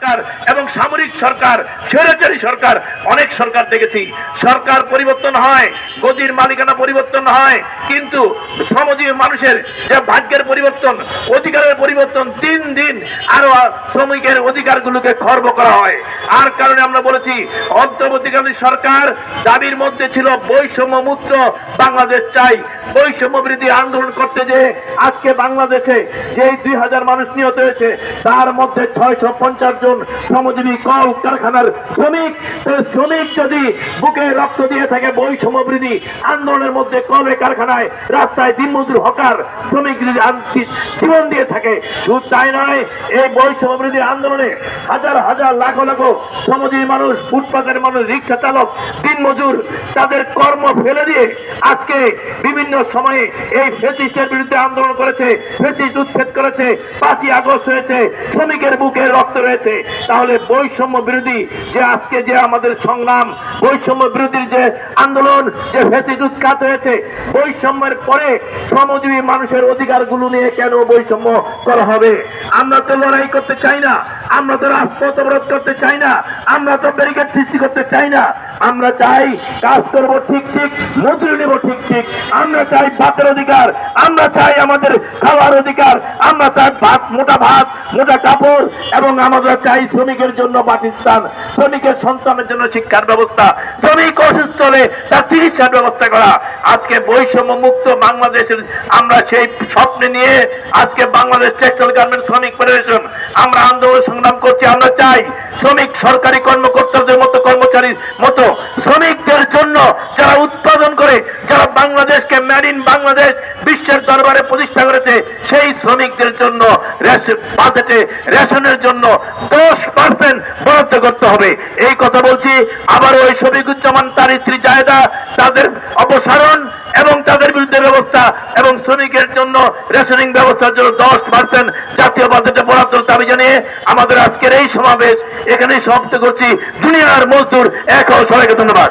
সরকার এবং সামরিক সরকার, স্বৈরাচারী সরকার, অনেক সরকার দেখেছি। সরকার পরিবর্তন হয়, গদির মালিকানা পরিবর্তন হয়, কিন্তু শ্রমজীবী মানুষের যে ভাগ্যের পরিবর্তন, অধিকারের পরিবর্তন, দিন দিন আরও শ্রমিকের অধিকারগুলোকে খর্ব করা হয়। আর কারণে আমরা বলেছি, অন্তর্বর্তীকালীন সরকার দাবির মধ্যে ছিল বৈষম্য মুক্ত বাংলাদেশ চাই। বৈষম্য বৃদ্ধি আন্দোলন করতে যে আজকে বাংলাদেশে যে দুই হাজার মানুষ নিহত হয়েছে, তার মধ্যে ছয়শো পঞ্চাশ জন শ্রমজীবী কল কারখানার শ্রমিক শ্রমিক যদি বুকে রক্ত দিয়ে থাকে বৈষম্য বৃদ্ধি, আন্দোলনের মধ্যে কলে কারখানায়, রাস্তায় দিনমজুর হকার শ্রমিক যদি জীবন দিয়ে থাকে, শুধু তাই নয়, এই বৈষম্য বৃদ্ধি আন্দোলনে হাজার হাজার লাখ লাখ শ্রমজীবী মানুষ, ফুটপাতের মানুষ, রিক্সা চালক, দিনমজুর, তাদের কর্ম ফেলে দিয়ে আজকে বিভিন্ন সময়ে এই ফেসিস্টের বিরুদ্ধে আন্দোলন করেছে, ফেসিস্ট উচ্ছেদ করেছে, পাঁচই আগস্ট হয়েছে, শ্রমিকের বুকে রক্ত রয়েছে। তাহলে বৈষম্য বিরোধী যে আজকে যে আমাদের সংগ্রাম, বৈষম্য বিরোধীর যে আন্দোলন, যে ফেসিস্ট উৎখাত হয়েছে, বৈষম্যের পরে শ্রমজীবী মানুষের অধিকারগুলো নিয়ে কেন বৈষম্য করা হবে? আমরা তো লড়াই করতে চাই না, আমরা তো রাজপথ অবরোধ করতে চাই না, আমরা তো ব্যারিকেড সৃষ্টি করতে চাই না। আমরা চাই কাজ করব ঠিক ঠিক, মজুরি নেব ঠিক ঠিক। আমরা চাই ভাতের অধিকার, আমরা চাই আমাদের খাওয়ার অধিকার, আমরা চাই ভাত, মোটা ভাত, মোটা কাপড়, এবং আমরা চাই শ্রমিকের জন্য বাসস্থান শ্রমিকের সন্তানের জন্য শিক্ষার ব্যবস্থা, শ্রমিক অসুস্থ হলে তার চিকিৎসার ব্যবস্থা করা। আজকে বৈষম্য মুক্ত বাংলাদেশের আমরা সেই স্বপ্নে নিয়ে আজকে বাংলাদেশ টেক্সটাইল গার্মেন্ট শ্রমিক ফেডারেশন আমরা আন্দোলন সংগ্রাম করছি। আমরা চাই শ্রমিক সরকারি কর্মকর্তাদের মতো কর্মচারীর মতো শ্রমিকদের জন্য যারা উৎপাদন করে যারা বাংলাদেশকে মেড ইন বাংলাদেশ বিশ্বের দরবারে প্রতিষ্ঠা করেছে, সেই শ্রমিকদের জন্য বাজেটে রেশনের জন্য দশ পার্সেন্ট বরাদ্দ করতে হবে। এই কথা বলছি, আবার ওই শফিকুজ্জামান, তার স্ত্রী জায়দা, তাদের অপসারণ এবং তাদের বিরুদ্ধে ব্যবস্থা এবং শ্রমিকের জন্য রেশনিং ব্যবস্থার জন্য দশ পার্সেন্ট জাতীয় বাজেটে বরাদ্দ দাবি জানিয়ে আমাদের আজকের এই সমাবেশ এখানেই সমাপ্ত করছি। দুনিয়ার মজদুর, এক সবাইকে ধন্যবাদ।